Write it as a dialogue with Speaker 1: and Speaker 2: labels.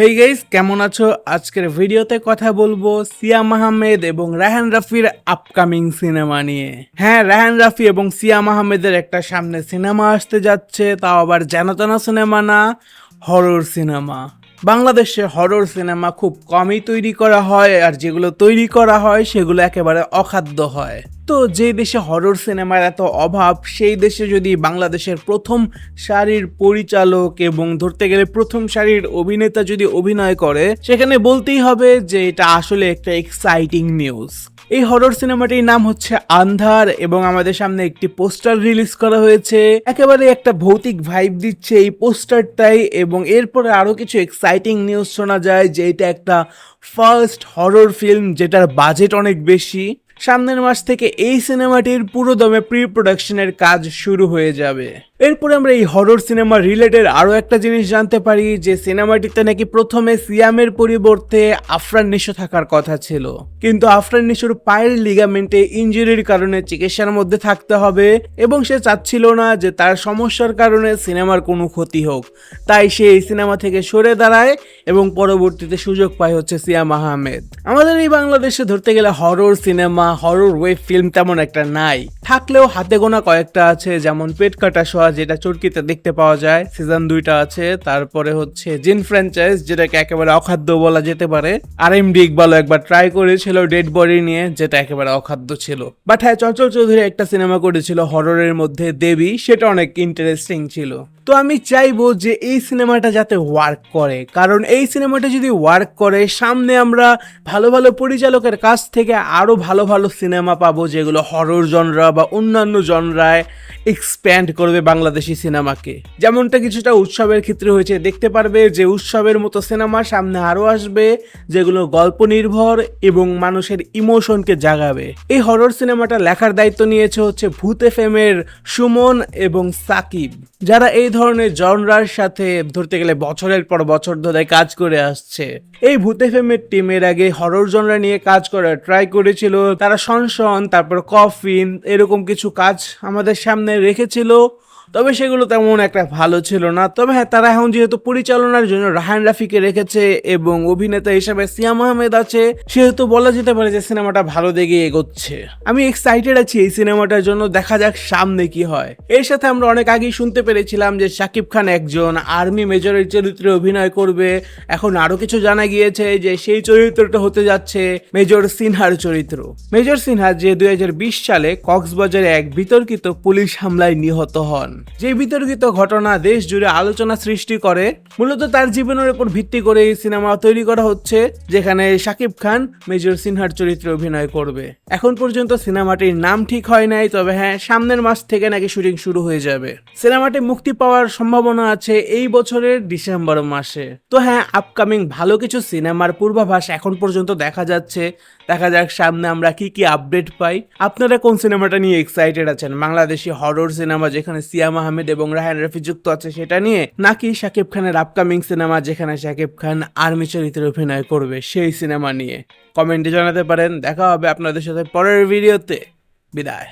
Speaker 1: Hey guys কেমন আছো? আজকের ভিডিওতে কথা বলব সিয়াম আহমেদ এবং রাহান রাফির আপকামিং সিনেমা নিয়ে। হ্যাঁ রাহান রাফি এবং সিয়াম আহমেদের একটা সামনে সিনেমা আসতে যাচ্ছে, তাও আবার জানাতানা সিনেমা না হরর সিনেমা বাংলাদেশে হরর সিনেমা খুব কমই তৈরি করা হয়, আর যেগুলো তৈরি করা হয়, সেগুলো একেবারে অখাদ্য হয়। তো যে দেশে হরর সিনেমার এত অভাব, সেই দেশে যদি বাংলাদেশের প্রথম সারির পরিচালক এবং ধরতে গেলে প্রথম সারির অভিনেতা যদি অভিনয় করে, সেখানে বলতেই হবে যে এটা আসলে একটা এক্সাইটিং নিউজ এই হরর সিনেমাটির নাম হচ্ছে আন্ধার এবং আমাদের সামনে একটি পোস্টার রিলিজ করা হয়েছে। একেবারে একটা ভৌতিক ভাইব দিচ্ছে এই পোস্টারটাই এবং এরপরে আরও কিছু এক্সাইটিং নিউজ শোনা যায় যে এটা একটা ফার্স্ট হরর ফিল্ম যেটার বাজেট অনেক বেশি। সামনের মাস থেকে এই সিনেমাটির পুরো দমে প্রি প্রোডাকশনের কাজ শুরু হয়ে যাবে। এরপরে আমরা এই হরর সিনেমা রিলেটেড আরও একটা জিনিস জানতে পারি, যে সিনেমাটিতে নাকি প্রথমে সিয়ামের পরিবর্তে আফরান নিশো থাকার কথা ছিল। কিন্তু আফরান নিশোর পায়ের লিগামেন্টে ইঞ্জুরির কারণে চিকিৎসার মধ্যে থাকতে হবে এবং সে চাচ্ছিল না যে তার সমস্যার কারণে সিনেমার কোনো ক্ষতি হোক। তাই সে এই সিনেমা থেকে সরে দাঁড়ায় এবং পরবর্তীতে সুযোগ পায় হচ্ছে সিয়াম আহমেদ। আমাদের এই বাংলাদেশে ধরতে গেলে horror cinema horror web film তেমন একটা নাই। থাকলেও হাতে গোনা কয়েকটা আছে, যেমন পেট কাটা সোয়া যেটা চরকিতে দেখতে পাওয়া যায় সিজন দুইটা আছে, তারপরে হচ্ছে জিন ফ্র্যাঞ্চাইজ যেটাকে একেবারে অখাদ্য বলা যেতে পারে। আর এম ডি ইকবালও একবার ট্রাই করেছিল ডেড বডি নিয়ে, যেটা একেবারে অখাদ্য ছিল। বাট হ্যাঁ চঞ্চল চৌধুরী একটা সিনেমা করেছিল হররের মধ্যে দেবী, সেটা অনেক ইন্টারেস্টিং ছিল। তো আমি চাইব যে এই সিনেমাটা যাতে ওয়ার্ক করে। কারণ এই সিনেমাটা যদি ওয়ার্ক করে, সামনে আমরা ভালো ভালো পরিচালকের কাছ থেকে আরও ভালো ভালো সিনেমা পাবো, যেগুলো হরর জনরা বা অন্যান্য জনরায় এক্সপ্যান্ড করবে বাংলাদেশি সিনেমাকে। যেমনটা কিছুটা উৎসবের ক্ষেত্রে হয়েছে। দেখতে পারবে যে উৎসবের মতো সিনেমা সামনে আরও আসবে, যেগুলো গল্প নির্ভর এবং মানুষের ইমোশনকে জাগাবে। এই হরর সিনেমাটা লেখার দায়িত্ব নিয়েছে হচ্ছে ভূত এফএমের সুমন এবং সাকিব, যারা এই ধরনের জনরার সাথে ধরতে গেলে বছরের পর বছর ধরে কাজ করে আসছে। এই ভূত এফএমের টিমের আগে হরর জনরা নিয়ে কাজ করার ট্রাই করেছিল। তারা সনসন তারপর কফিন, এরকম কিছু কাজ আমাদের সামনে রেখেছিল তবে সেগুলো তেমন একটা ভালো ছিল না। তবে হ্যাঁ তারা এখন যেহেতু পরিচালনার জন্য রাহান রাফিকে রেখেছে এবং অভিনেতা হিসেবে সিয়াম আহমেদ আছে, সেহেতু বলা যেতে পারে যে সিনেমাটা ভালো দিকে এগোচ্ছে। আমি এক্সাইটেড আছি এই সিনেমাটার জন্য, দেখা যাক সামনে কি হয়। এর সাথে আমরা অনেক আগেই শুনতে পেরেছিলাম যে শাকিব খান একজন আর্মি মেজরের চরিত্রে অভিনয় করবে। এখন আরও কিছু জানা গিয়েছে যে সেই চরিত্রটা হতে যাচ্ছে মেজর সিনহার চরিত্র। মেজর সিনহা যে দুই হাজার বিশ সালে কক্সবাজারে এক বিতর্কিত পুলিশ হামলায় নিহত হন। যে বিতর্কিত ঘটনা দেশ জুড়ে আলোচনা সৃষ্টি করে, মূলত তার জীবনের উপর ভিত্তি করে এই সিনেমা তৈরি করা হচ্ছে, যেখানে শাকিব খান, মেজর সিনহার চরিত্রে অভিনয় করবে। এখন পর্যন্ত সিনেমাটির নাম ঠিক হয় নাই, তবে হ্যাঁ সামনের মাস থেকে নাকি শুটিং শুরু হয়ে যাবে। সিনেমাটি মুক্তি পাওয়ার সম্ভাবনা আছে এই বছরের ডিসেম্বর মাসে। তো হ্যাঁ আপকামিং ভালো কিছু সিনেমার পূর্বাভাস এখন পর্যন্ত দেখা যাচ্ছে। দেখা যাক সামনে আমরা কি কি আপডেট পাই। আপনারা কোন সিনেমাটা নিয়ে এক্সাইটেড আছেন? বাংলাদেশি হরর সিনেমা যেখানে সিয়াম আহমেদ এবং রাহান রফি যুক্ত আছে সেটা নিয়ে, নাকি শাকিব খানের আপকামিং সিনেমা যেখানে শাকিব খান আর্মি চরিত্রে অভিনয় করবে সেই সিনেমা নিয়ে? কমেন্টে জানাতে পারেন, দেখা হবে আপনাদের সাথে পরের ভিডিওতে বিদায়।